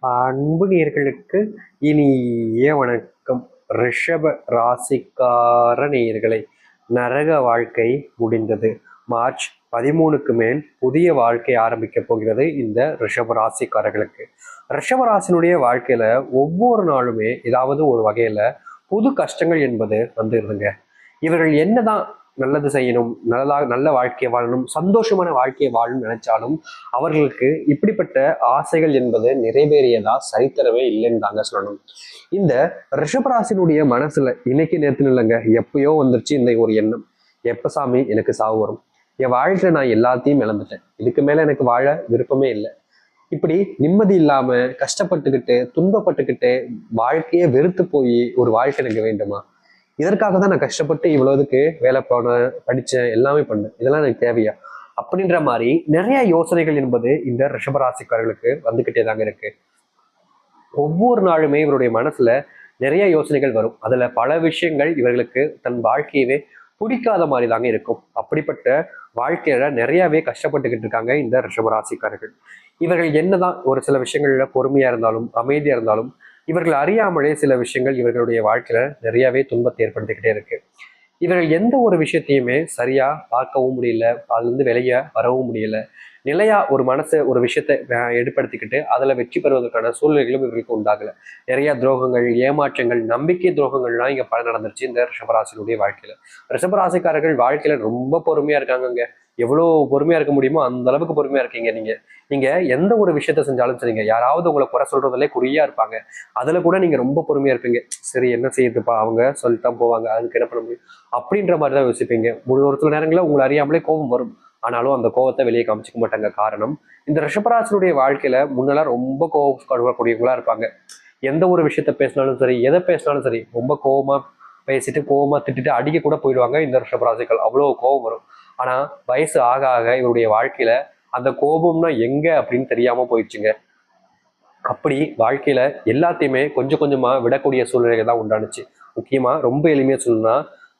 அன்பு நேர்களுக்கு இனிய வணக்கம். ரிஷப ராசிக்கார நேயர்களை நரக வாழ்க்கை முடிந்தது. மார்ச் பதிமூணுக்கு மேல் புதிய வாழ்க்கை ஆரம்பிக்க போகிறது இந்த ரிஷப ராசிக்காரர்களுக்கு. ரிஷப ராசினுடைய வாழ்க்கையில ஒவ்வொரு நாளுமே ஏதாவது ஒரு வகையில புது கஷ்டங்கள் என்பது வந்துருதுங்க. இவர்கள் என்னதான் நல்லது செய்யணும் நல்லதாக நல்ல வாழ்க்கையை வாழணும் சந்தோஷமான வாழ்க்கையை வாழணும்னு நினைச்சாலும் அவர்களுக்கு இப்படிப்பட்ட ஆசைகள் என்பது நிறைவேறியதா சரித்தரவே இல்லைன்னு தாங்க சொல்லணும். இந்த ரிஷபராசினுடைய மனசுல இன்னைக்கு நேரத்துல இல்லைங்க எப்பயோ வந்துருச்சு இந்த ஒரு எண்ணம். எப்ப சாமி எனக்கு சாவு வரும். என் வாழ்க்கையில நான் எல்லாத்தையும் இழந்துட்டேன். இதுக்கு மேல எனக்கு வாழ விருப்பமே இல்லை. இப்படி நிம்மதி இல்லாம கஷ்டப்பட்டுக்கிட்டு துன்பப்பட்டுக்கிட்டு வாழ்க்கையே வெறுத்து போய் ஒரு வாழ்க்கை எனக்கு வேண்டுமா? இதற்காக தான் நான் கஷ்டப்பட்டு இவ்வளவுக்கு வேலை போனேன் படித்தேன் எல்லாமே பண்ணேன். இதெல்லாம் எனக்கு தேவையா? அப்படின்ற மாதிரி நிறைய யோசனைகள் என்பது இந்த ரிஷபராசிக்காரர்களுக்கு வந்துகிட்டே தாங்க இருக்கு. ஒவ்வொரு நாளுமே இவருடைய மனசுல நிறைய யோசனைகள் வரும். அதுல பல விஷயங்கள் இவர்களுக்கு தன் வாழ்க்கையவே பிடிக்காத மாதிரி தாங்க இருக்கும். அப்படிப்பட்ட வாழ்க்கையில நிறையவே கஷ்டப்பட்டுக்கிட்டு இருக்காங்க இந்த ரிஷபராசிக்காரர்கள். இவர்கள் என்னதான் ஒரு சில விஷயங்கள்ல பொறுமையா இருந்தாலும் அமைதியா இருந்தாலும் இவர்கள் அறியாமலே சில விஷயங்கள் இவர்களுடைய வாழ்க்கையில நிறையவே துன்பத்தை ஏற்படுத்திக்கிட்டே இருக்கு. இவர்கள் எந்த ஒரு விஷயத்தையுமே சரியா பார்க்கவும் முடியல அதுலேருந்து வெளியே வரவும் முடியல. நிலையா ஒரு மனசை ஒரு விஷயத்தை ஏற்படுத்திக்கிட்டு அதில் வெற்றி பெறுவதற்கான சூழ்நிலைகளும் இவர்களுக்கு உண்டாகல. நிறைய துரோகங்கள் ஏமாற்றங்கள் நம்பிக்கை துரோகங்கள்லாம் இங்கே பல நடந்துருச்சு இந்த ரிஷபராசினுடைய வாழ்க்கையில. ரிஷபராசிக்காரர்கள் வாழ்க்கையில ரொம்ப பொறுமையா இருக்காங்கங்க. எவ்வளோ பொறுமையாக இருக்க முடியுமோ அந்த அளவுக்கு பொறுமையாக இருக்கீங்க நீங்கள் நீங்கள் எந்த ஒரு விஷயத்த செஞ்சாலும் சரிங்க. யாராவது உங்களை குறை சொல்கிறதுலே குறியாக இருப்பாங்க. அதில் கூட நீங்கள் ரொம்ப பொறுமையாக இருப்பீங்க. சரி என்ன செய்யுதுப்பா? அவங்க சொல்லித்தான் போவாங்க. அதுக்கு என்ன பண்ண முடியும்? அப்படின்ற மாதிரி தான் யோசிப்பீங்க. முழு ஒரு சில நேரங்களில் உங்களை அறியாமலே கோபம் வரும். ஆனாலும் அந்த கோவத்தை வெளியே காமிச்சிக்க மாட்டாங்க. காரணம் இந்த ரிஷபராசனுடைய வாழ்க்கையில் முன்னெல்லாம் ரொம்ப கோபப்படக்கூடியவங்களா இருப்பாங்க. எந்த ஒரு விஷயத்த பேசினாலும் சரி எதை பேசினாலும் சரி ரொம்ப கோபமாக பேசிட்டு கோபமாக திட்டிட்டு அடிக்க கூட போயிடுவாங்க இந்த ரிஷபராசிகள். அவ்வளோ கோபம் வரும். ஆனால் வயசு ஆக ஆக இவருடைய வாழ்க்கையில் அந்த கோபம்னா எங்கே அப்படின்னு தெரியாமல் போயிடுச்சுங்க. அப்படி வாழ்க்கையில் எல்லாத்தையுமே கொஞ்சம் கொஞ்சமாக விடக்கூடிய சூழ்நிலைகள் தான் உண்டானுச்சு. முக்கியமாக ரொம்ப எளிமையாக சொல்லணும்னா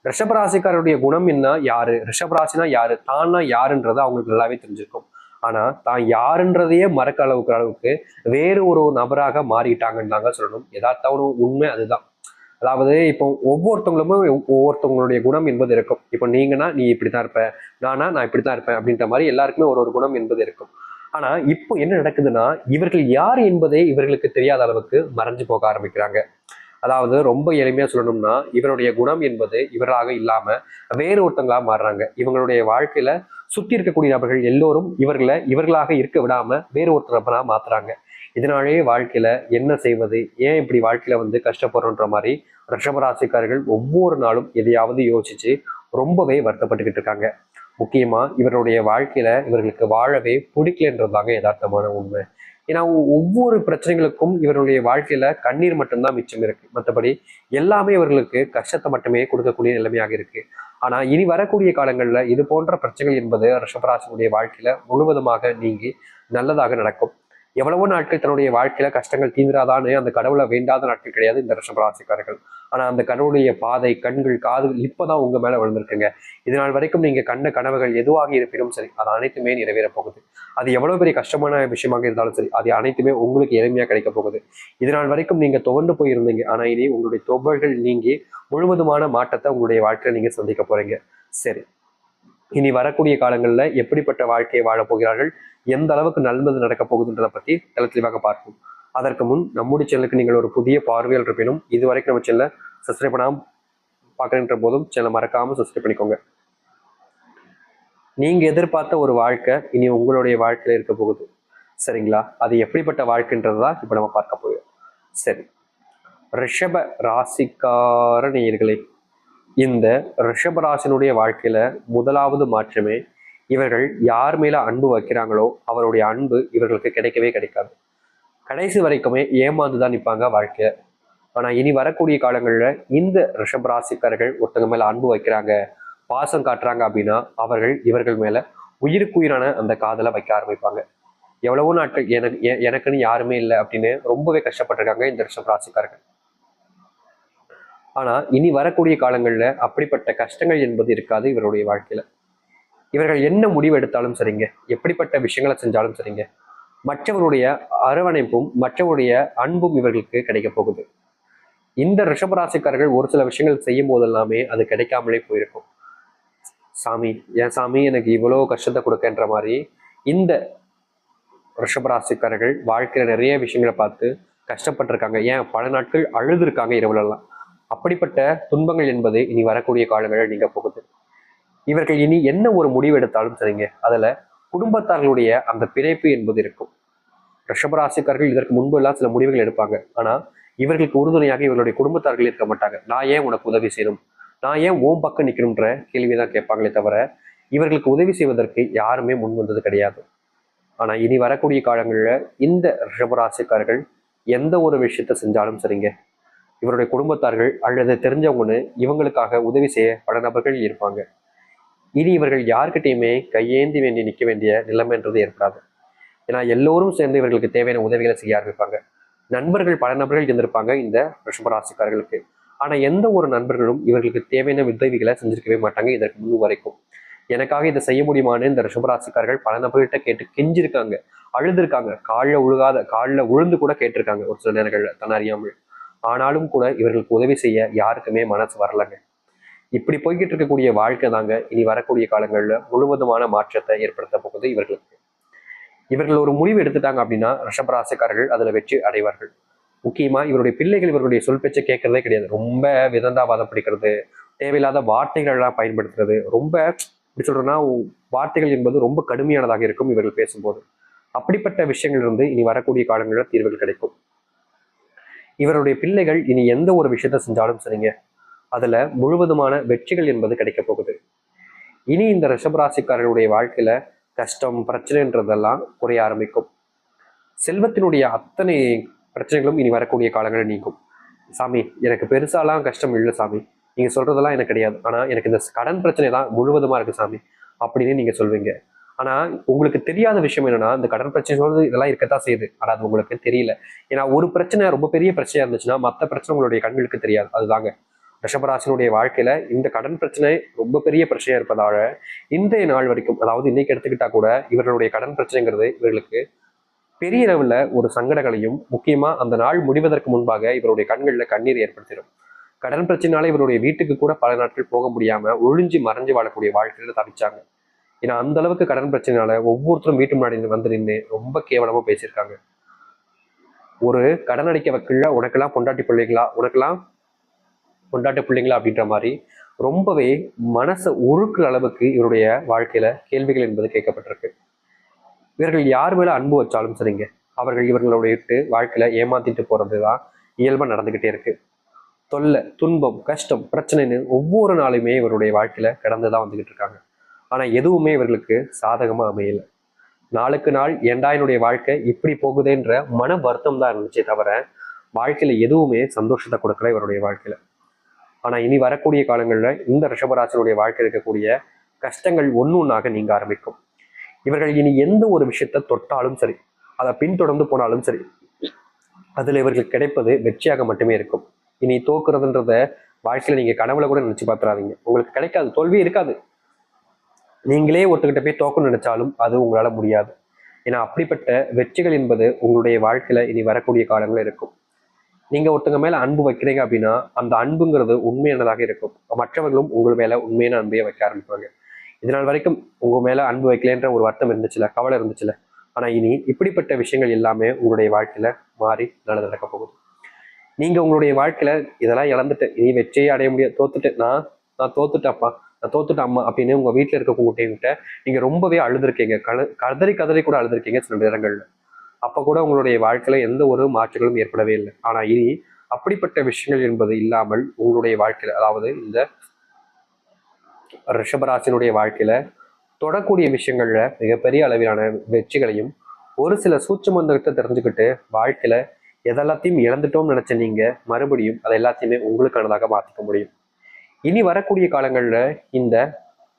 ரிஷபராசிக்காரருடைய குணம் என்ன? யாரு? ரிஷபராசினா யாரு? தானா யாருன்றது அவங்களுக்கு நல்லாவே தெரிஞ்சிருக்கும். ஆனா தான் யாருன்றதையே மறக்க அளவுக்கு அளவுக்கு வேறு ஒரு நபராக மாறிட்டாங்கன்னு தாங்க சொல்லணும். எதார்த்தவனும் உண்மை அதுதான். அதாவது இப்போ ஒவ்வொருத்தவங்களுமே ஒவ்வொருத்தவங்களுடைய குணம் என்பது இருக்கும். இப்போ நீங்கன்னா நீ இப்படி தான் இருப்ப நானா நான் இப்படி தான் இருப்பேன் அப்படின்ற மாதிரி எல்லாருக்குமே ஒரு ஒரு குணம் என்பது இருக்கும். ஆனா இப்போ என்ன நடக்குதுன்னா இவர்கள் யார் என்பதே இவர்களுக்கு தெரியாத அளவுக்கு மறைஞ்சு போக ஆரம்பிக்கிறாங்க. அதாவது ரொம்ப எளிமையா சொல்லணும்னா இவருடைய குணம் என்பது இவராக இல்லாம வேறு ஒருத்தங்களா மாறுறாங்க. இவங்களுடைய வாழ்க்கையில சுத்தி இருக்கக்கூடிய நபர்கள் எல்லோரும் இவர்களை இவர்களாக இருக்க விடாம வேறு ஒருத்தர் நபரா மாத்துறாங்க. இதனாலேயே வாழ்க்கையில் என்ன செய்வது? ஏன் இப்படி வாழ்க்கையில் வந்து கஷ்டப்படுறோன்ற மாதிரி ரிஷபராசிக்காரர்கள் ஒவ்வொரு நாளும் எதையாவது யோசித்து ரொம்பவே வருத்தப்பட்டுக்கிட்டு இருக்காங்க. முக்கியமாக இவருடைய வாழ்க்கையில் இவர்களுக்கு வாழவே பிடிக்கலன்றதாங்க யதார்த்தமான உண்மை. ஏன்னா ஒவ்வொரு பிரச்சனைகளுக்கும் இவருடைய வாழ்க்கையில கண்ணீர் மட்டும்தான் மிச்சம் இருக்கு. மற்றபடி எல்லாமே இவர்களுக்கு கஷ்டத்தை மட்டுமே கொடுக்கக்கூடிய நிலைமையாக இருக்கு. ஆனா இனி வரக்கூடிய காலங்கள்ல இது போன்ற பிரச்சனைகள் என்பது ரிஷபராசனுடைய வாழ்க்கையில முழுவதுமாக நீங்கி நல்லதாக நடக்கும். எவ்வளவோ நாட்கள் தன்னுடைய வாழ்க்கையில கஷ்டங்கள் தீந்திராதான்னு அந்த கடவுளை வேண்டாத நாட்கள் கிடையாது இந்த ரிஷபராசிக்காரர்கள் ஆனா அந்த கடவுளுடைய பாதை கண்கள் காதுகள் இப்பதான் உங்க மேல விழுந்திருக்குங்க. இதனால் வரைக்கும் நீங்க கண்ட கனவுகள் எதுவாக இருப்பினும் சரி அது அனைத்துமே நிறைவேற போகுது. அது எவ்வளவு பெரிய கஷ்டமான விஷயமாக இருந்தாலும் சரி அது அனைத்துமே உங்களுக்கு எளிமையா கிடைக்க போகுது. இதனால் வரைக்கும் நீங்க துவண்டு போயிருந்தீங்க. ஆனா இனி உங்களுடைய தொவல்கள் நீங்கி முழுவதுமான மாற்றத்தை உங்களுடைய வாழ்க்கையில நீங்க சந்திக்க போறீங்க. சரி. இனி வரக்கூடிய காலங்கள்ல எப்படிப்பட்ட வாழ்க்கையை வாழப் போகிறார்கள்? எந்த அளவுக்கு நல்லது நடக்க போகுதுன்றதை பற்றி தெல தெளிவாக பார்ப்போம். அதற்கு முன் நம்முடைய சேனலுக்கு நீங்கள் ஒரு புதிய பார்வையில் இருப்பினும் இது வரைக்கும் நம்ம சேனலை சப்ஸ்கிரைப் பண்ணாமல் பார்க்குறன்ற போதும் சேனலை மறக்காமல் சப்ஸ்கிரைப் பண்ணிக்கோங்க. நீங்கள் எதிர்பார்த்த ஒரு வாழ்க்கை இனி உங்களுடைய வாழ்க்கையில் இருக்க போகுது. சரிங்களா? அது எப்படிப்பட்ட வாழ்க்கைன்றதா இப்போ நம்ம பார்க்க போகிறோம் சரி. ரிஷப ராசிக்கார நேயர்களே இந்த ரிஷப ராசினுடைய வாழ்க்கையில முதலாவது மாற்றமே இவர்கள் யார் மேல அன்பு வைக்கிறாங்களோ அவருடைய அன்பு இவர்களுக்கு கிடைக்கவே கிடைக்காது. கடைசி வரைக்குமே ஏமாந்து தான் நிற்பாங்க வாழ்க்கைய ஆனா இனி வரக்கூடிய காலங்களில் இந்த ரிஷப் ராசிக்காரர்கள் ஒருத்தங்க மேல அன்பு வைக்கிறாங்க பாசம் காட்டுறாங்க அப்படின்னா அவர்கள் இவர்கள் மேல உயிருக்குயிரான அந்த காதலை வைக்க ஆரம்பிப்பாங்க. எவ்வளவோ நாட்கள் எனக்கு எனக்குன்னு யாருமே இல்லை அப்படின்னு ரொம்பவே கஷ்டப்பட்டிருக்காங்க இந்த ரிஷப் ராசிக்காரர்கள். ஆனா இனி வரக்கூடிய காலங்களில் அப்படிப்பட்ட கஷ்டங்கள் என்பது இருக்காது இவருடைய வாழ்க்கையில. இவர்கள் என்ன முடிவு எடுத்தாலும் சரிங்க. எப்படிப்பட்ட விஷயங்களை செஞ்சாலும் சரிங்க. மற்றவருடைய அரவணைப்பும் மற்றவருடைய அன்பும் இவர்களுக்கு கிடைக்க போகுது. இந்த ரிஷபராசிக்காரர்கள் ஒரு சில விஷயங்கள் செய்யும் போதெல்லாமே அது கிடைக்காமலே போயிருக்கும். சாமி ஏன் சாமி எனக்கு இவ்வளோ கஷ்டத்தை கொடுக்கன்ற மாதிரி. இந்த ரிஷபராசிக்காரர்கள் வாழ்க்கையில் நிறைய விஷயங்களை பார்த்து கஷ்டப்பட்டிருக்காங்க. ஏன்? பல நாட்கள் அழுதுருக்காங்க இரவுலெல்லாம் அப்படிப்பட்ட துன்பங்கள் என்பது இனி வரக்கூடிய காலங்களில் நீங்கள் போகுது. இவர்கள் இனி என்ன ஒரு முடிவு எடுத்தாலும் சரிங்க. அதில் குடும்பத்தார்களுடைய அந்த பிணைப்பு என்பது இருக்கும். ரிஷபராசிக்காரர்கள் இதற்கு முன்பு எல்லாம் சில முடிவுகள் எடுப்பாங்க. ஆனால் இவர்களுக்கு உறுதுணையாக இவர்களுடைய குடும்பத்தார்கள் இருக்க மாட்டாங்க. நான் ஏன் உனக்கு உதவி செய்யணும்? நான் ஏன் ஓம் பக்கம் நிற்கணுன்ற கேள்விதான் கேட்பாங்களே தவிர இவர்களுக்கு உதவி செய்வதற்கு யாருமே முன் வந்தது கிடையாது. ஆனால் இனி வரக்கூடிய காலங்களில் இந்த ரிஷபராசிக்காரர்கள் எந்த ஒரு விஷயத்த செஞ்சாலும் சரிங்க. இவருடைய குடும்பத்தார்கள் அல்லது தெரிஞ்சவங்கன்னு இவங்களுக்காக உதவி செய்ய பல நபர்கள் இருப்பாங்க. இனி இவர்கள் யார்கிட்டையுமே கையேந்தி வேண்டி நிற்க வேண்டிய நிலைமைன்றது ஏற்படாது. ஏன்னா எல்லோரும் சேர்ந்து இவர்களுக்கு தேவையான உதவிகளை செய்ய ஆரம்பிப்பாங்க. நண்பர்கள் பல நபர்கள் இருந்திருப்பாங்க இந்த ரிஷபராசிக்காரர்களுக்கு ஆனா எந்த ஒரு நண்பர்களும் இவர்களுக்கு தேவையான உதவிகளை செஞ்சிருக்கவே மாட்டாங்க இதற்கு முன் வரைக்கும். எனக்காக இதை செய்ய முடியுமான்னு இந்த ரிஷபராசிக்காரர்கள் பல நபர்கள்ட்ட கேட்டு கெஞ்சிருக்காங்க. அழுதுருக்காங்க. காலில் உழுகாத காலில் உழுந்து கூட கேட்டிருக்காங்க ஒரு சில நேரங்களில் தன் அறியாமல் ஆனாலும் கூட இவர்களுக்கு உதவி செய்ய யாருக்குமே மனசு வரலங்க. இப்படி போய்கிட்டு இருக்கக்கூடிய வாழ்க்கை தாங்க இனி வரக்கூடிய காலங்களில் முழுவதுமான மாற்றத்தை ஏற்படுத்த போகுது இவர்களுக்கு. இவர்கள் ஒரு முடிவு எடுத்துட்டாங்க அப்படின்னா ரிஷபராசிக்காரர்கள் அதுல வெற்றி அடைவார்கள். முக்கியமா இவருடைய பிள்ளைகள் இவருடைய சொல் பேச்சை கேட்கறதே கிடையாது. ரொம்ப விதந்தாவாதம் பிடிக்கிறது தேவையில்லாத வார்த்தைகள் எல்லாம் பயன்படுத்துறது ரொம்ப இப்படி சொல்றேன்னா வார்த்தைகள் என்பது ரொம்ப கடுமையானதாக இருக்கும் இவர்கள் பேசும்போது. அப்படிப்பட்ட விஷயங்கள் இருந்து இனி வரக்கூடிய காலங்களில் தீர்வுகள் கிடைக்கும். இவருடைய பிள்ளைகள் இனி எந்த ஒரு விஷயத்த செஞ்சாலும் சரிங்க. அதுல முழுவதுமான வெற்றிகள் என்பது கிடைக்க போகுது. இனி இந்த ரிஷபராசிக்காரர்களுடைய வாழ்க்கையில கஷ்டம் பிரச்சனைன்றதெல்லாம் குறைய ஆரம்பிக்கும். செல்வத்தினுடைய அத்தனை பிரச்சனைகளும் இனி வரக்கூடிய காலங்களில் நீங்கும். சாமி எனக்கு பெருசாலாம் கஷ்டம் இல்லை சாமி. நீங்கள் சொல்கிறதெல்லாம் எனக்கு கிடையாது. ஆனால் எனக்கு இந்த கடன் பிரச்சனை தான் முழுவதுமாக இருக்குது சாமி அப்படின்னு நீங்கள் சொல்வீங்க. ஆனால் உங்களுக்கு தெரியாத விஷயம் என்னன்னா இந்த கடன் பிரச்சனை சொல்றது இதெல்லாம் இருக்கத்தான் செய்யுது. ஆனால் அது உங்களுக்கு தெரியல. ஏன்னா ஒரு பிரச்சனை ரொம்ப பெரிய பிரச்சனையாக இருந்துச்சுன்னா மற்ற பிரச்சனை உங்களுடைய கண்களுக்கு தெரியாது. அதுதாங்க. ரிஷபராசினுடைய வாழ்க்கையில இந்த கடன் பிரச்சனை ரொம்ப பெரிய பிரச்சனையா இருப்பதால இன்றைய நாள் வரைக்கும் அதாவது இன்னைக்கு எடுத்துக்கிட்டா கூட இவர்களுடைய கடன் பிரச்சனைங்கிறது இவர்களுக்கு பெரிய அளவுல ஒரு சங்கடங்களையும் முக்கியமா அந்த நாள் முடிவதற்கு முன்பாக இவருடைய கண்களில் கண்ணீர் ஏற்படுத்திடும். கடன் பிரச்சனைனால இவருடைய வீட்டுக்கு கூட பல நாட்கள் போக முடியாம ஒழிஞ்சு மறைஞ்சு வாழக்கூடிய வாழ்க்கையில தவிச்சாங்க. ஏன்னா அந்த அளவுக்கு கடன் பிரச்சனைனால ஒவ்வொருத்தரும் வீட்டு முன்னாடி வந்து நின்று ரொம்ப கேவலமா பேசியிருக்காங்க. ஒரு கடன் அடிக்க வக்கீழ உனக்கெல்லாம் பொண்டாட்டி பிள்ளைங்களா? உனக்கெல்லாம் கொண்டாட்ட பிள்ளைங்களா அப்படின்ற மாதிரி ரொம்பவே மனசை உருக்குற அளவுக்கு இவருடைய வாழ்க்கையில கேள்விகள் என்பது கேட்கப்பட்டிருக்கு. இவர்கள் யார் மேல அன்பு வச்சாலும் சரிங்க அவர்கள் இவர்களுடைய விட்டு வாழ்க்கையில ஏமாத்திட்டு போறது தான் இயல்பா நடந்துகிட்டே இருக்கு. தொல்லை துன்பம் கஷ்டம் பிரச்சனைன்னு ஒவ்வொரு நாளுமே இவருடைய வாழ்க்கையில கடந்துதான் வந்துகிட்டு இருக்காங்க. ஆனா எதுவுமே இவர்களுக்கு சாதகமா அமையல. நாளுக்கு நாள் ஏண்டா என்னுடைய வாழ்க்கை இப்படி போகுதேன்ற மன வருத்தம் தான் இருந்துச்சே தவிர வாழ்க்கையில எதுவுமே சந்தோஷத்தை கொடுக்கல இவருடைய வாழ்க்கையில. ஆனா இனி வரக்கூடிய காலங்கள்ல இந்த ரிஷபராசனுடைய வாழ்க்கை இருக்கக்கூடிய கஷ்டங்கள் ஒன்று ஒன்றாக நீங்க ஆரம்பிக்கும். இவர்கள் இனி எந்த ஒரு விஷயத்தை தொட்டாலும் சரி அதை பின்தொடர்ந்து போனாலும் சரி அதுல இவர்களுக்கு கிடைப்பது வெற்றியாக மட்டுமே இருக்கும். இனி தோக்குறதுன்றத வாழ்க்கையில நீங்க கனவுல கூட நினைச்சு பார்த்துறாதீங்க உங்களுக்கு கிடைக்காது தோல்வி இருக்காது. நீங்களே ஒருத்தர்கிட்ட போய் தோக்கணும்னு நினைச்சாலும் அது உங்களால முடியாது. ஏன்னா அப்படிப்பட்ட வெற்றிகள் என்பது உங்களுடைய வாழ்க்கையில இனி வரக்கூடிய காலங்கள் இருக்கும். நீங்கள் ஒருத்தங்க மேலே அன்பு வைக்கிறீங்க அப்படின்னா அந்த அன்புங்கிறது உண்மையானதாக இருக்கும். மற்றவர்களும் உங்கள் மேலே உண்மையான அன்பையை வைக்க ஆரம்பிப்பாங்க. இதனால் வரைக்கும் உங்கள் மேலே அன்பு வைக்கலன்ற ஒரு வருத்தம் இருந்துச்சுல கவலை இருந்துச்சுல. ஆனால் இனி இப்படிப்பட்ட விஷயங்கள் எல்லாமே உங்களுடைய வாழ்க்கையில் மாறி நல்லது நடக்க போகுது. நீங்கள் உங்களுடைய வாழ்க்கையில் இதெல்லாம் இழந்துட்டு இனி வெற்றியே அடைய முடியாது. தோத்துட்டு நான் நான் தோத்துட்டேன்ப்பா. நான் தோத்துட்டேன் அம்மா அப்படின்னு உங்கள் வீட்டில் இருக்கவங்ககிட்ட நீங்கள் ரொம்பவே அழுதுருக்கீங்க. கல கதறி கதறி கூட அழுதுருக்கீங்க சில நேரங்களில். அப்ப கூட உங்களுடைய வாழ்க்கையில எந்த ஒரு மாற்றங்களும் ஏற்படவே இல்லை. ஆனா இனி அப்படிப்பட்ட விஷயங்கள் என்பது இல்லாமல் உங்களுடைய வாழ்க்கையில அதாவது இந்த ரிஷபராசினுடைய வாழ்க்கையில தொடக்கூடிய விஷயங்கள்ல மிகப்பெரிய அளவிலான வெற்றிகளையும் ஒரு சில சூட்சமந்தத்தை தெரிஞ்சுக்கிட்டு வாழ்க்கையில எதெல்லாத்தையும் இழந்துட்டோம்னு நினைச்ச நீங்க மறுபடியும் அதை எல்லாத்தையுமே உங்களுக்கானதாக மாத்திக்க முடியும். இனி வரக்கூடிய காலங்களில் இந்த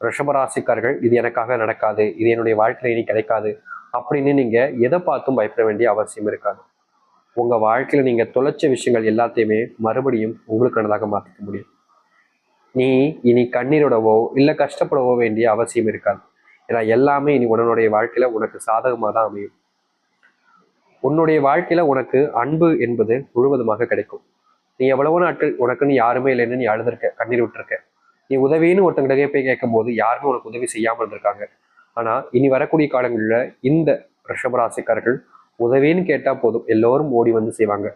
ரிஷபராசிக்காரர்கள் இது எனக்காக நடக்காது இது என்னுடைய வாழ்க்கையில இனி கிடைக்காது அப்படின்னு நீங்க எதை பார்த்தும் பயப்பட வேண்டிய அவசியம் இருக்காது. உங்க வாழ்க்கையில நீங்க தொலைச்ச விஷயங்கள் எல்லாத்தையுமே மறுபடியும் உங்களுக்கானதாக மாத்திக்க முடியும். நீ இனி கண்ணீரோடவோ இல்லை கஷ்டப்படவோ வேண்டிய அவசியம் இருக்காது. ஏன்னா எல்லாமே இனி உன்னுடைய வாழ்க்கையில உனக்கு சாதகமாக தான் அமையும். உன்னுடைய வாழ்க்கையில உனக்கு அன்பு என்பது முழுவதுமாக கிடைக்கும். நீ எவ்வளவோ நாட்கள் உனக்குன்னு யாருமே இல்லைன்னு நீ அழுதுருக்க கண்ணீர் விட்டுருக்க. நீ உதவின்னு ஒருத்தங்கிட்ட போய் கேட்கும்போது யாருமே உனக்கு உதவி செய்யாமல் இருக்காங்க ஆனால் இனி வரக்கூடிய காலங்களில் இந்த ரிஷபராசிக்காரர்கள் உதவின்னு கேட்டால் போதும். எல்லோரும் ஓடி வந்து செய்வாங்க.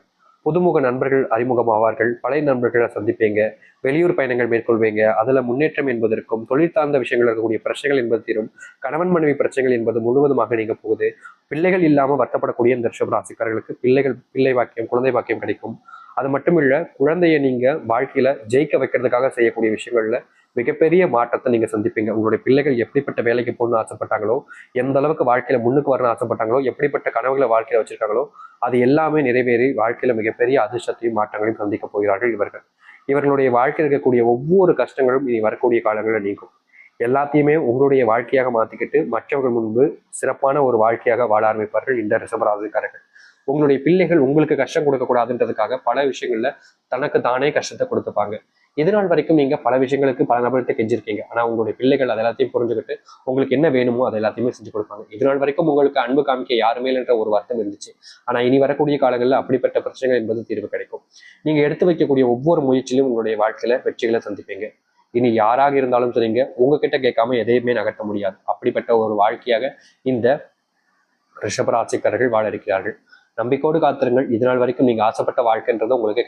புதுமுக நண்பர்கள் அறிமுகமாவார்கள். பழைய நண்பர்களை சந்திப்பீங்க. வெளியூர் பயணங்கள் மேற்கொள்வீங்க. அதில் முன்னேற்றம் என்பதற்கும் தொழில் சார்ந்த விஷயங்கள் இருக்கக்கூடிய பிரச்சனைகள் என்பது தீரும். கணவன் மனைவி பிரச்சனைகள் என்பது முழுவதுமாக நீங்க போகுது. பிள்ளைகள் இல்லாமல் வருத்தப்படக்கூடிய இந்த ரிஷப ராசிக்காரர்களுக்கு பிள்ளைகள் பிள்ளை வாக்கியம் குழந்தை வாக்கியம் கிடைக்கும். அது மட்டும் இல்லை குழந்தைய நீங்க வாழ்க்கையில ஜெயிக்க வைக்கிறதுக்காக செய்யக்கூடிய விஷயங்கள்ல மிகப்பெரிய மாற்றத்தை நீங்க சந்திப்பீங்க. உங்களுடைய பிள்ளைகள் எப்படிப்பட்ட வேலைக்கு போகணும்னு ஆசைப்பட்டாங்களோ எந்த அளவுக்கு வாழ்க்கையில முன்னுக்கு வரணும்னு ஆசைப்பட்டாங்களோ எப்படிப்பட்ட கனவுகளை வாழ்க்கையில வச்சிருக்காங்களோ அது எல்லாமே நிறைவேறி வாழ்க்கையில மிகப்பெரிய அதிர்ஷ்டத்தையும் மாற்றங்களையும் சந்திக்க போகிறார்கள் இவர்கள். இவர்களுடைய வாழ்க்கையில் இருக்கக்கூடிய ஒவ்வொரு கஷ்டங்களும் இனி வரக்கூடிய காலங்களில் நீங்கும். எல்லாத்தையுமே உங்களுடைய வாழ்க்கையாக மாத்திக்கிட்டு மற்றவர்கள் முன்பு சிறப்பான ஒரு வாழ்க்கையாக வாழ ஆரம்பிப்பார்கள் இந்த ரிசபராசிக்காரர்கள் உங்களுடைய பிள்ளைகள் உங்களுக்கு கஷ்டம் கொடுக்கக்கூடாதுன்றதுக்காக பல விஷயங்கள்ல தனக்கு தானே கஷ்டத்தை கொடுத்துப்பாங்க. இதனால் வரைக்கும் நீங்க பல விஷயங்களுக்கு பல நபர்கிட்ட கெஞ்சிருக்கீங்க. ஆனா உங்களுடைய பிள்ளைகள் அது எல்லாத்தையும் புரிஞ்சுக்கிட்டு உங்களுக்கு என்ன வேணுமோ அதை எல்லாத்தையுமே செஞ்சு கொடுப்பாங்க. இதனால் வரைக்கும் உங்களுக்கு அன்பு காமிக்க யாருமே என்ற ஒரு வருத்தம் இருந்துச்சு. ஆனா இனி வரக்கூடிய காலங்களில் அப்படிப்பட்ட பிரச்சனைகள் என்பது தீர்வு கிடைக்கும். நீங்க எடுத்து வைக்கக்கூடிய ஒவ்வொரு முயற்சியிலும் உங்களுடைய வாழ்க்கையில வெற்றிகளை சந்திப்பீங்க. இனி யாராக இருந்தாலும் சரிங்க உங்ககிட்ட கேட்காம எதையுமே நகர்த்த முடியாது. அப்படிப்பட்ட ஒரு வாழ்க்கையாக இந்த ரிஷபராசிக்காரர்கள் வாழ இருக்கிறார்கள். நம்பிக்கையோடு காத்திருங்கள். இதனால் வரைக்கும் நீங்க ஆசைப்பட்ட வாழ்க்கைன்றது உங்களுக்கு